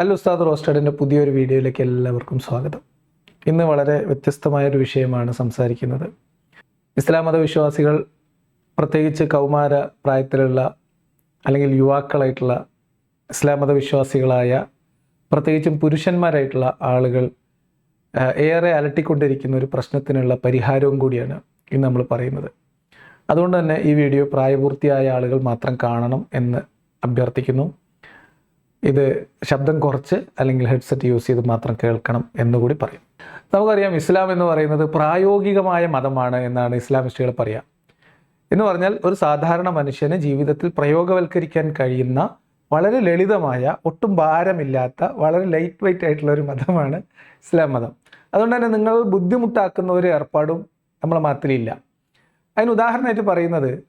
അൽ ഉസ്താദ് റോസ്റ്റഡിന്റെ പുതിയൊരു വീഡിയോയിലേക്ക് എല്ലാവർക്കും സ്വാഗതം. ഇന്ന് വളരെ വ്യത്യസ്തമായൊരു വിഷയമാണ് സംസാരിക്കുന്നത്. ഇസ്ലാം മതവിശ്വാസികൾ പ്രത്യേകിച്ച് കൗമാര പ്രായത്തിലുള്ള അല്ലെങ്കിൽ യുവാക്കളായിട്ടുള്ള ഇസ്ലാം മതവിശ്വാസികളായ പ്രത്യേകിച്ചും പുരുഷന്മാരായിട്ടുള്ള ആളുകൾ ഏറെ അലട്ടിക്കൊണ്ടിരിക്കുന്ന ഒരു പ്രശ്നത്തിനുള്ള പരിഹാരവും കൂടിയാണ് ഇന്ന് നമ്മൾ പറയുന്നത്. അതുകൊണ്ട് തന്നെ ഈ വീഡിയോ പ്രായപൂർത്തിയായ ആളുകൾ മാത്രം കാണണം എന്ന് അഭ്യർത്ഥിക്കുന്നു. ഇത് ശബ്ദം കുറച്ച് അല്ലെങ്കിൽ ഹെഡ്സെറ്റ് യൂസ് ചെയ്ത് മാത്രം കേൾക്കണം എന്നുകൂടി പറയും. നമുക്കറിയാം ഇസ്ലാം എന്ന് പറയുന്നത് പ്രായോഗികമായ മതമാണ് എന്നാണ് ഇസ്ലാമിസ്റ്റുകൾ പറയുക എന്ന് പറഞ്ഞാൽ ഒരു സാധാരണ മനുഷ്യന് ജീവിതത്തിൽ പ്രയോഗവൽക്കരിക്കാൻ കഴിയുന്ന വളരെ ലളിതമായ ഒട്ടും ഭാരമില്ലാത്ത വളരെ ലൈറ്റ് വെയിറ്റ് ആയിട്ടുള്ള ഒരു മതമാണ് ഇസ്ലാം മതം. അതുകൊണ്ട് തന്നെ നിങ്ങൾ ബുദ്ധിമുട്ടാക്കുന്ന ഒരു ഏർപ്പാടും നമ്മളെ മതത്തിലില്ല. അതിന് ഉദാഹരണമായിട്ട് പറയുന്നത്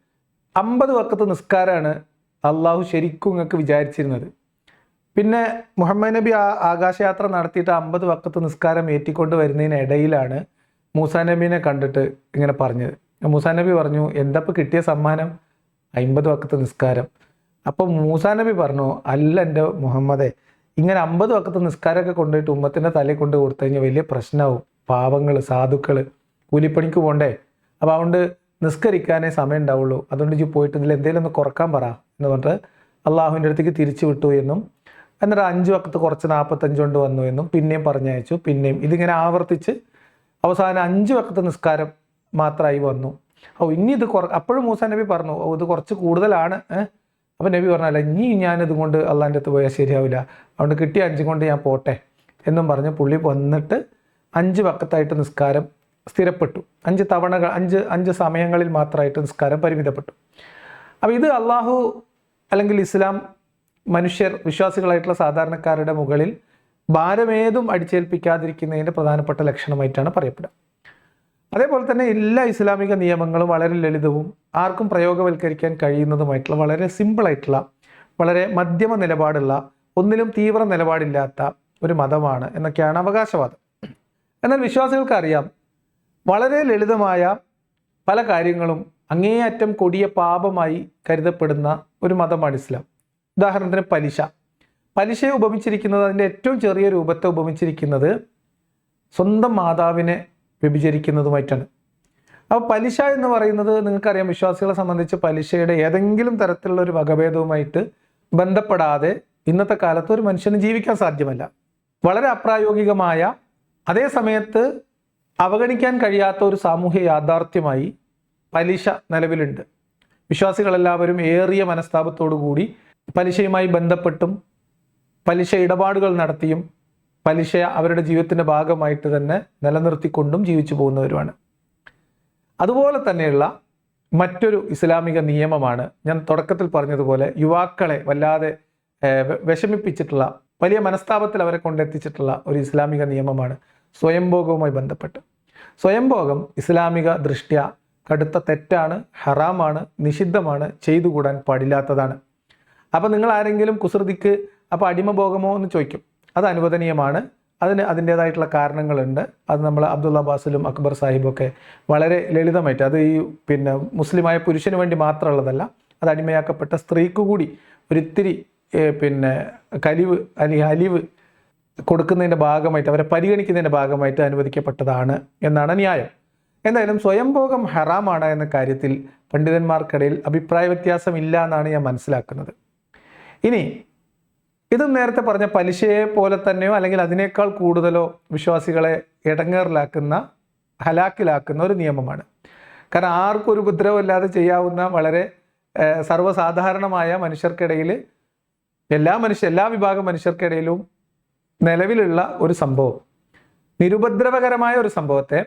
അമ്പത് വക്കത്ത് നിസ്കാരമാണ് അള്ളാഹു ശരിക്കും നിങ്ങൾക്ക് വിചാരിച്ചിരുന്നത്. പിന്നെ മുഹമ്മദ് നബി ആകാശയാത്ര നടത്തിയിട്ട് അമ്പത് വക്കത്ത് നിസ്കാരം ഏറ്റിക്കൊണ്ട് വരുന്നതിനിടയിലാണ് മൂസാ നബീനെ കണ്ടിട്ട് ഇങ്ങനെ പറഞ്ഞത്. മൂസാ നബി പറഞ്ഞു എന്തപ്പോൾ കിട്ടിയ സമ്മാനം? അമ്പത് വക്കത്ത് നിസ്കാരം. അപ്പം മൂസാ നബി പറഞ്ഞു അല്ല എന്റെ മുഹമ്മദെ ഇങ്ങനെ അമ്പത് വക്കത്ത് നിസ്കാരമൊക്കെ കൊണ്ടുപോയിട്ട് ഉമ്മത്തിന്റെ തലയിൽ കൊണ്ട് കൊടുത്തു കഴിഞ്ഞാൽ വലിയ പ്രശ്നമാവും. പാവങ്ങൾ സാധുക്കൾ കൂലിപ്പണിക്ക് പോണ്ടേ അപ്പോൾ അതുകൊണ്ട് നിസ്കരിക്കാനേ സമയം ഉണ്ടാവുള്ളൂ. അതുകൊണ്ട് ഇജ്ജ് പോയിട്ട് ഇതിൽ എന്തെങ്കിലും ഒന്ന് കുറയ്ക്കാൻ പറ. എന്ന് പറഞ്ഞിട്ട് അള്ളാഹുവിന്റെ അടുത്തേക്ക് തിരിച്ചു വിട്ടു എന്നും എന്നിട്ട് അഞ്ച് വക്കത്ത് കുറച്ച് നാൽപ്പത്തഞ്ച് കൊണ്ട് വന്നു എന്നും പിന്നെയും പറഞ്ഞയച്ചു പിന്നെയും ഇതിങ്ങനെ ആവർത്തിച്ച് അവസാനം അഞ്ച് വക്കത്ത് നിസ്കാരം മാത്രമായി വന്നു. ഓ ഇനി ഇത് കുറ അപ്പോഴും മൂസ നബി പറഞ്ഞു ഓ ഇത് കുറച്ച് കൂടുതലാണ് അപ്പം നബി പറഞ്ഞല്ല ഇനി ഞാനിത് കൊണ്ട് അള്ളാന്റെ അടുത്ത് പോയാൽ ശരിയാവില്ല. അതുകൊണ്ട് കിട്ടിയ അഞ്ചും കൊണ്ട് ഞാൻ പോട്ടെ എന്നും പറഞ്ഞ് പുള്ളി വന്നിട്ട് അഞ്ച് വക്കത്തായിട്ട് നിസ്കാരം സ്ഥിരപ്പെട്ടു. അഞ്ച് തവണകൾ അഞ്ച് അഞ്ച് സമയങ്ങളിൽ മാത്രമായിട്ട് നിസ്കാരം പരിമിതപ്പെട്ടു. അപ്പോൾ ഇത് അള്ളാഹു അല്ലെങ്കിൽ ഇസ്ലാം മനുഷ്യർ വിശ്വാസികളായിട്ടുള്ള സാധാരണക്കാരുടെ മുകളിൽ ഭാരമേതും അടിച്ചേൽപ്പിക്കാതിരിക്കുന്നതിന്റെ പ്രധാനപ്പെട്ട ലക്ഷണമായിട്ടാണ് പറയപ്പെടുക. അതേപോലെ തന്നെ എല്ലാ ഇസ്ലാമിക നിയമങ്ങളും വളരെ ലളിതവും ആർക്കും പ്രയോഗവൽക്കരിക്കാൻ കഴിയുന്നതുമായിട്ടുള്ള വളരെ സിമ്പിളായിട്ടുള്ള വളരെ മധ്യമ നിലപാടുള്ള ഒന്നിലും തീവ്ര നിലപാടില്ലാത്ത ഒരു മതമാണ് എന്നൊക്കെയാണ് അവകാശവാദം. എന്നാൽ വിശ്വാസികൾക്ക് അറിയാം വളരെ ലളിതമായ പല കാര്യങ്ങളും അങ്ങേയറ്റം കൊടിയ പാപമായി കരുതപ്പെടുന്ന ഒരു മതമാണ് ഇസ്ലാം. ഉദാഹരണത്തിന് പലിശ. പലിശയെ ഉപമിച്ചിരിക്കുന്നത് അതിന്റെ ഏറ്റവും ചെറിയ രൂപത്തെ ഉപമിച്ചിരിക്കുന്നത് സ്വന്തം മാതാവിനെ വ്യഭിചരിക്കുന്നതുമായിട്ടാണ്. അപ്പോൾ പലിശ എന്ന് പറയുന്നത് നിങ്ങൾക്കറിയാം വിശ്വാസികളെ സംബന്ധിച്ച് പലിശയുടെ ഏതെങ്കിലും തരത്തിലുള്ള ഒരു വകഭേദവുമായിട്ട് ബന്ധപ്പെടാതെ ഇന്നത്തെ കാലത്ത് ഒരു മനുഷ്യന് ജീവിക്കാൻ സാധ്യമല്ല. വളരെ അപ്രായോഗികമായ അതേ സമയത്ത് അവഗണിക്കാൻ കഴിയാത്ത ഒരു സാമൂഹ്യ യാഥാർത്ഥ്യമായി പലിശ നിലവിലുണ്ട്. വിശ്വാസികളെല്ലാവരും ഏറിയ മനസ്താപത്തോടു കൂടി പലിശയുമായി ബന്ധപ്പെട്ടും പലിശ ഇടപാടുകൾ നടത്തിയും പലിശ അവരുടെ ജീവിതത്തിന്റെ ഭാഗമായിട്ട് തന്നെ നിലനിർത്തിക്കൊണ്ടും ജീവിച്ചു പോകുന്നവരുമാണ്. അതുപോലെ തന്നെയുള്ള മറ്റൊരു ഇസ്ലാമിക നിയമമാണ് ഞാൻ തുടക്കത്തിൽ പറഞ്ഞതുപോലെ യുവാക്കളെ വല്ലാതെ വിഷമിപ്പിച്ചിട്ടുള്ള വലിയ മനസ്താപത്തിൽ അവരെ കൊണ്ടെത്തിച്ചിട്ടുള്ള ഒരു ഇസ്ലാമിക നിയമമാണ് സ്വയംഭോഗവുമായി ബന്ധപ്പെട്ട്. സ്വയംഭോഗം ഇസ്ലാമിക ദൃഷ്ട്യ കടുത്ത തെറ്റാണ് ഹറാമാണ് നിഷിദ്ധമാണ് ചെയ്തുകൂടാൻ പാടില്ലാത്തതാണ്. അപ്പോൾ നിങ്ങൾ ആരെങ്കിലും കുസൃതിക്ക് അപ്പോൾ അടിമഭോഗമോ എന്ന് ചോദിക്കും. അത് അനുവദനീയമാണ്. അതിന് അതിന്റേതായിട്ടുള്ള കാരണങ്ങളുണ്ട്. അത് നമ്മൾ അബ്ദുള്ള അബ്ബാസിലും അക്ബർ സാഹിബും ഒക്കെ വളരെ ലളിതമായിട്ട് അത് ഈ പിന്നെ മുസ്ലിമായ പുരുഷന് വേണ്ടി മാത്രമുള്ളതല്ല അത് അടിമയാക്കപ്പെട്ട സ്ത്രീക്ക് കൂടി ഒരിത്തിരി പിന്നെ കലിവ് അല്ലെങ്കിൽ അലിവ് കൊടുക്കുന്നതിന്റെ ഭാഗമായിട്ട് അവരെ പരിഗണിക്കുന്നതിന്റെ ഭാഗമായിട്ട് അനുവദിക്കപ്പെട്ടതാണ് എന്നാണ് ന്യായം. എന്തായാലും സ്വയംഭോഗം ഹറാമാണ് എന്ന കാര്യത്തിൽ പണ്ഡിതന്മാർക്കിടയിൽ അഭിപ്രായ വ്യത്യാസമില്ല എന്നാണ് ഞാൻ മനസ്സിലാക്കുന്നത്. ഇനി ഇതും നേരത്തെ പറഞ്ഞ പലിശയെ പോലെ തന്നെയോ അല്ലെങ്കിൽ അതിനേക്കാൾ കൂടുതലോ വിശ്വാസികളെ ഇടങ്ങേറിലാക്കുന്ന ഹലാക്കിലാക്കുന്ന ഒരു നിയമമാണ്. കാരണം ആർക്കും ഒരു ഉപദ്രവമില്ലാതെ ചെയ്യാവുന്ന വളരെ സർവസാധാരണമായ മനുഷ്യർക്കിടയിൽ എല്ലാ മനുഷ്യ എല്ലാ വിഭാഗം മനുഷ്യർക്കിടയിലും നിലവിലുള്ള ഒരു സംഭവം. നിരുപദ്രവകരമായ ഒരു സംഭവത്തെ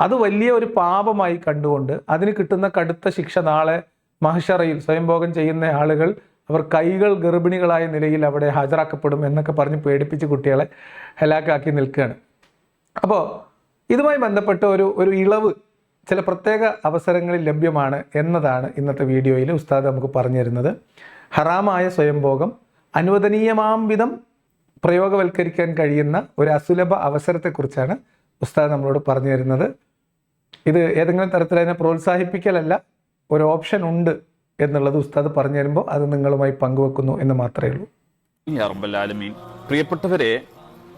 അത് വലിയ ഒരു പാപമായി കണ്ടുകൊണ്ട് അതിന് കിട്ടുന്ന കടുത്ത ശിക്ഷ നാളെ മഹഷറയിൽ സ്വയംഭോഗം ചെയ്യുന്ന ആളുകൾ അവർ കൈകൾ ഗർഭിണികളായ നിലയിൽ അവിടെ ഹാജരാക്കപ്പെടും എന്നൊക്കെ പറഞ്ഞ് പേടിപ്പിച്ച് കുട്ടികളെ ഹലാക്കാക്കി നിൽക്കുകയാണ്. അപ്പോൾ ഇതുമായി ബന്ധപ്പെട്ട ഒരു ഒരു ഇളവ് ചില പ്രത്യേക അവസരങ്ങളിൽ ലഭ്യമാണ് എന്നതാണ് ഇന്നത്തെ വീഡിയോയിൽ ഉസ്താദ് നമുക്ക് പറഞ്ഞു തരുന്നത്. ഹറാമായ സ്വയംഭോഗം അനുവദനീയമാം വിധം പ്രയോഗവൽക്കരിക്കാൻ കഴിയുന്ന ഒരു അസുലഭ അവസരത്തെക്കുറിച്ചാണ് ഉസ്താദ് നമ്മളോട് പറഞ്ഞു തരുന്നത്. ഇത് ഏതെങ്കിലും തരത്തിൽ അതിനെ പ്രോത്സാഹിപ്പിക്കലല്ല ഒരു ഓപ്ഷൻ ഉണ്ട് എന്നുള്ളത് ഉസ്താദ് പറഞ്ഞു തരുമ്പോൾ അത് നിങ്ങളുമായി പങ്കുവെക്കുന്നു എന്ന് മാത്രമേ ഉള്ളൂ. പ്രിയപ്പെട്ടവരെ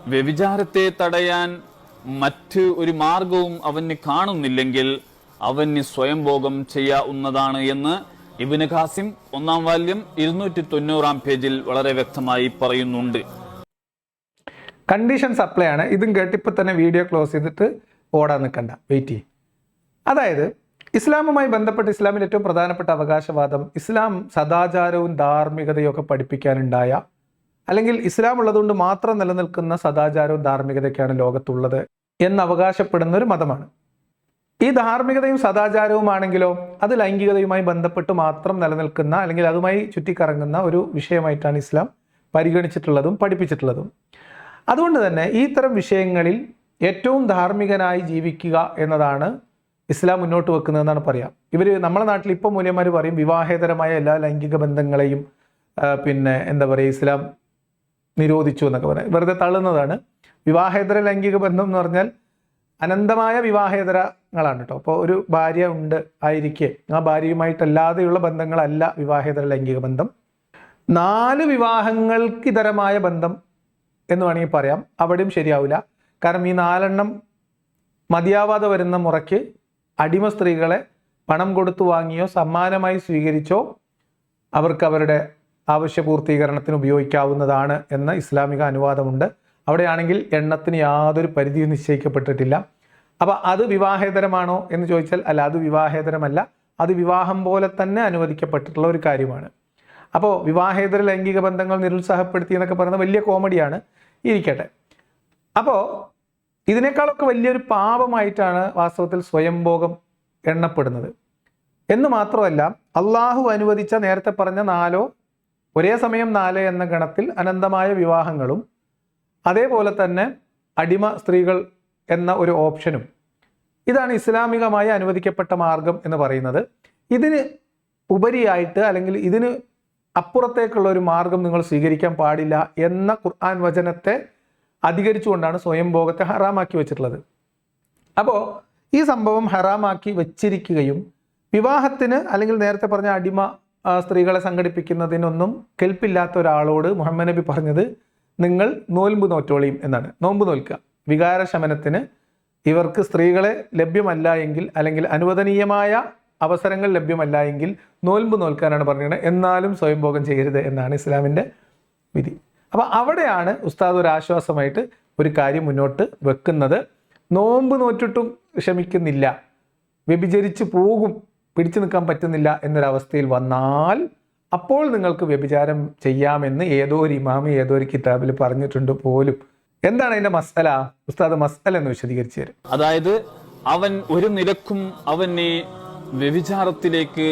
വ്യഭിചാരത്തെ തടയാൻ മറ്റ് ഒരു മാർഗവും അവന് കാണുന്നില്ലെങ്കിൽ അവന് സ്വയംഭോഗം ചെയ്യാവുന്നതാണ് എന്ന് ഇബിന് ഖാസിം ഒന്നാം വാല്യം ഇരുന്നൂറ്റി തൊണ്ണൂറാം പേജിൽ വളരെ വ്യക്തമായി പറയുന്നുണ്ട്. കണ്ടീഷൻ സപ്ലൈ ആണ്. ഇതും കേട്ടിപ്പോ തന്നെ വീഡിയോ ക്ലോസ് ചെയ്തിട്ട് ഓടാൻ നിൽക്കണ്ട വെയിറ്റ് ചെയ്യും. അതായത് ഇസ്ലാമുമായി ബന്ധപ്പെട്ട് ഇസ്ലാമിൽ ഏറ്റവും പ്രധാനപ്പെട്ട അവകാശവാദം ഇസ്ലാം സദാചാരവും ധാർമ്മികതയും ഒക്കെ പഠിപ്പിക്കാനുണ്ടായ അല്ലെങ്കിൽ ഇസ്ലാം ഉള്ളതുകൊണ്ട് മാത്രം നിലനിൽക്കുന്ന സദാചാരവും ധാർമ്മികതയ്ക്കാണ് ലോകത്തുള്ളത് എന്ന് അവകാശപ്പെടുന്ന ഒരു മതമാണ്. ഈ ധാർമ്മികതയും സദാചാരവുമാണെങ്കിലോ അത് ലൈംഗികതയുമായി ബന്ധപ്പെട്ട് മാത്രം നിലനിൽക്കുന്ന അല്ലെങ്കിൽ അതുമായി ചുറ്റിക്കറങ്ങുന്ന ഒരു വിഷയമായിട്ടാണ് ഇസ്ലാം പരിഗണിച്ചിട്ടുള്ളതും പഠിപ്പിച്ചിട്ടുള്ളതും. അതുകൊണ്ട് തന്നെ ഈ തരം വിഷയങ്ങളിൽ ഏറ്റവും ധാർമ്മികനായി ജീവിക്കുക എന്നതാണ് ഇസ്ലാം മുന്നോട്ട് വെക്കുന്നതെന്നാണ് പറയാം. ഇവർ നമ്മുടെ നാട്ടിൽ ഇപ്പോൾ മൂല്യന്മാർ പറയും വിവാഹേതരമായ എല്ലാ ലൈംഗിക ബന്ധങ്ങളെയും പിന്നെ എന്താ പറയുക ഇസ്ലാം നിരോധിച്ചു എന്നൊക്കെ പറയാം. വെറുതെ തള്ളുന്നതാണ്. വിവാഹേതര ലൈംഗിക ബന്ധം എന്ന് പറഞ്ഞാൽ അനന്തമായ വിവാഹേതരങ്ങളാണ് കേട്ടോ. അപ്പോൾ ഒരു ഭാര്യ ഉണ്ട് ആയിരിക്കെ. ആ ഭാര്യയുമായിട്ടല്ലാതെയുള്ള ബന്ധങ്ങളല്ല വിവാഹേതര ലൈംഗിക ബന്ധം. നാല് വിവാഹങ്ങൾക്ക് ഇതരമായ ബന്ധം എന്ന് വേണമെങ്കിൽ പറയാം. അവിടെയും ശരിയാവില്ല കാരണം ഈ നാലെണ്ണം മതിയാവാതെ വരുന്ന മുറയ്ക്ക് അടിമ സ്ത്രീകളെ പണം കൊടുത്തു വാങ്ങിയോ സമ്മാനമായി സ്വീകരിച്ചോ അവർക്ക് അവരുടെ ആവശ്യപൂർത്തീകരണത്തിന് ഉപയോഗിക്കാവുന്നതാണ് എന്ന ഇസ്ലാമിക അനുവാദമുണ്ട്. അവിടെയാണെങ്കിൽ എണ്ണത്തിന് യാതൊരു പരിധിയും നിശ്ചയിക്കപ്പെട്ടിട്ടില്ല. അപ്പോൾ അത് വിവാഹേതരമാണോ എന്ന് ചോദിച്ചാൽ അല്ല അത് വിവാഹേതരമല്ല. അത് വിവാഹം പോലെ തന്നെ അനുവദിക്കപ്പെട്ടിട്ടുള്ള ഒരു കാര്യമാണ്. അപ്പോൾ വിവാഹേതര ലൈംഗിക ബന്ധങ്ങൾ നിരുത്സാഹപ്പെടുത്തി എന്നൊക്കെ പറയുന്നത് വലിയ കോമഡിയാണ് ഇരിക്കട്ടെ. അപ്പോൾ ഇതിനേക്കാളൊക്കെ വലിയൊരു പാപമായിട്ടാണ് വാസ്തവത്തിൽ സ്വയംഭോഗം എണ്ണപ്പെടുന്നത്. എന്ന് മാത്രമല്ല അള്ളാഹു അനുവദിച്ച നേരത്തെ പറഞ്ഞ നാലോ ഒരേ സമയം നാല് എന്ന ഗണത്തിൽ അനന്തമായ വിവാഹങ്ങളും അതേപോലെ തന്നെ അടിമ സ്ത്രീകൾ എന്ന ഒരു ഓപ്ഷനും. ഇതാണ് ഇസ്ലാമികമായി അനുവദിക്കപ്പെട്ട മാർഗം എന്ന് പറയുന്നത്. ഇതിന് ഉപരിയായിട്ട് അല്ലെങ്കിൽ ഇതിന് അപ്പുറത്തേക്കുള്ള ഒരു മാർഗം നിങ്ങൾ സ്വീകരിക്കാൻ പാടില്ല എന്ന ഖുർആൻ വചനത്തെ അധികരിച്ചുകൊണ്ടാണ് സ്വയംഭോഗത്തെ ഹറാമാക്കി വെച്ചിട്ടുള്ളത്. അപ്പോൾ ഈ സംഭവം ഹറാമാക്കി വെച്ചിരിക്കുകയും വിവാഹത്തിന് അല്ലെങ്കിൽ നേരത്തെ പറഞ്ഞ അടിമ സ്ത്രീകളെ സംഘടിപ്പിക്കുന്നതിനൊന്നും കെൽപ്പില്ലാത്ത ഒരാളോട് മുഹമ്മദ് നബി പറഞ്ഞത് നിങ്ങൾ നോൽമ്പ് നോറ്റോളിയും എന്നാണ്. നോമ്പ് നോൽക്കുക. വികാര ശമനത്തിന് ഇവർക്ക് സ്ത്രീകളെ ലഭ്യമല്ല എങ്കിൽ അല്ലെങ്കിൽ അനുവദനീയമായ അവസരങ്ങൾ ലഭ്യമല്ല എങ്കിൽ നോൽമ്പ് നോൽക്കാനാണ് പറഞ്ഞത് എന്നാലും സ്വയംഭോഗം ചെയ്യരുത് എന്നാണ് ഇസ്ലാമിന്റെ അപ്പോൾ അവിടെയാണ് ഉസ്താദ് ഒരു ആശ്വാസമായിട്ട് ഒരു കാര്യം മുന്നോട്ട് വെക്കുന്നത്. നോമ്പ് നോറ്റിട്ടും ക്ഷമിക്കുന്നില്ല വ്യഭിചരിച്ച് പോകും പിടിച്ചു നിൽക്കാൻ പറ്റുന്നില്ല എന്നൊരവസ്ഥയിൽ വന്നാൽ അപ്പോൾ നിങ്ങൾക്ക് വ്യഭിചാരം ചെയ്യാമെന്ന് ഏതോ ഒരു ഇമാമി ഏതോ ഒരു കിതാബിൽ പറഞ്ഞിട്ടുണ്ട് പോലും. എന്താണ് അതിന്റെ മസല ഉസ്താദ് മസല എന്ന് വിശദീകരിച്ചു തരും. അതായത് അവൻ ഒരു നിലക്കും അവനെ വ്യഭിചാരത്തിലേക്ക്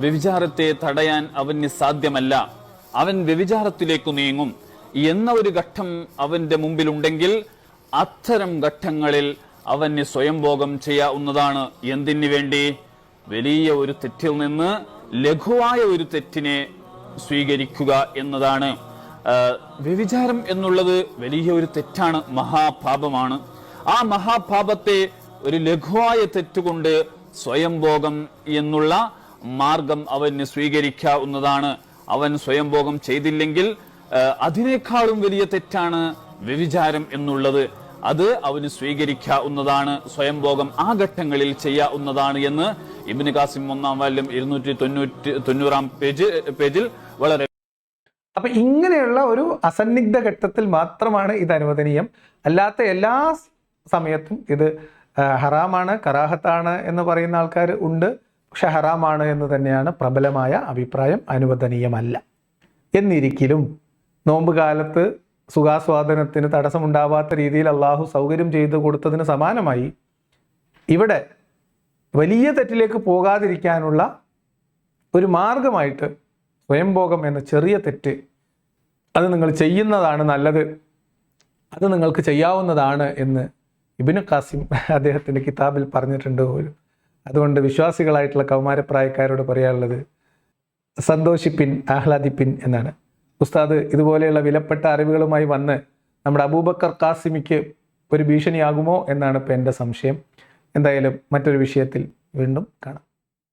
വ്യഭിചാരത്തെ തടയാൻ അവന് സാധ്യമല്ല. അവൻ വ്യഭിചാരത്തിലേക്ക് നീങ്ങും. എന്ന ഒരു ഘട്ടം അവന്റെ മുമ്പിലുണ്ടെങ്കിൽ അത്തരം ഘട്ടങ്ങളിൽ അവന് സ്വയംഭോഗം ചെയ്യാവുന്നതാണ്. എന്തിനു വേണ്ടി? വലിയ ഒരു തെറ്റിൽ നിന്ന് ലഘുവായ ഒരു തെറ്റിനെ സ്വീകരിക്കുക എന്നതാണ്. വ്യവിചാരം എന്നുള്ളത് വലിയ ഒരു തെറ്റാണ് മഹാപാപമാണ്. ആ മഹാപാപത്തെ ഒരു ലഘുവായ തെറ്റുകൊണ്ട് സ്വയംഭോഗം എന്നുള്ള മാർഗം അവന് സ്വീകരിക്കാവുന്നതാണ്. അവൻ സ്വയംഭോഗം ചെയ്തില്ലെങ്കിൽ അതിനേക്കാളും വലിയ തെറ്റാണ് വ്യഭിചാരം എന്നുള്ളത്. അത് അവന് സ്വീകരിക്കാവുന്നതാണ് സ്വയംഭോഗം ആ ഘട്ടങ്ങളിൽ ചെയ്യാവുന്നതാണ് എന്ന് ഇബിന് കാസിം ഒന്നാം വാല്യം ഇരുന്നൂറ്റി തൊണ്ണൂറ്റി തൊണ്ണൂറാം പേജ് പേജിൽ വളരെ അപ്പൊ ഇങ്ങനെയുള്ള ഒരു അസന്നിഗ്ധ ഘട്ടത്തിൽ മാത്രമാണ് ഇത് അനുവദനീയം. അല്ലാത്ത എല്ലാ സമയത്തും ഇത് ഹറാമാണ് കറാഹത്താണ് എന്ന് പറയുന്ന ആൾക്കാർ ഉണ്ട്. പക്ഷെ ഹറാമാണ് എന്ന് തന്നെയാണ് പ്രബലമായ അഭിപ്രായം അനുവദനീയമല്ല. എന്നിരിക്കലും നോമ്പ് കാലത്ത് സുഖാസ്വാദനത്തിന് തടസ്സമുണ്ടാവാത്ത രീതിയിൽ അള്ളാഹു സൗകര്യം ചെയ്തു കൊടുത്തതിന് സമാനമായി ഇവിടെ വലിയ തെറ്റിലേക്ക് പോകാതിരിക്കാനുള്ള ഒരു മാർഗമായിട്ട് സ്വയംഭോഗം എന്ന ചെറിയ തെറ്റ് അത് നിങ്ങൾ ചെയ്യുന്നതാണ് നല്ലത് അത് നിങ്ങൾക്ക് ചെയ്യാവുന്നതാണ് എന്ന് ഇബിന് ഖാസിം അദ്ദേഹത്തിന്റെ കിതാബിൽ പറഞ്ഞിട്ടുണ്ട് പോലും അതുകൊണ്ട് വിശ്വാസികളായിട്ടുള്ള കൗമാരപ്രായക്കാരോട് പറയാനുള്ളത് സന്തോഷിപ്പിൻ ആഹ്ലാദിപ്പിൻ എന്നാണ്. ഉസ്താദ് ഇതുപോലെയുള്ള വിലപ്പെട്ട അറിവുകളുമായി വന്ന് നമ്മുടെ അബൂബക്കർ കാസിമിക്ക് ഒരു ഭീഷണിയാകുമോ എന്നാണ് ഇപ്പം എന്റെ സംശയം. എന്തായാലും മറ്റൊരു വിഷയത്തിൽ വീണ്ടും കാണാം.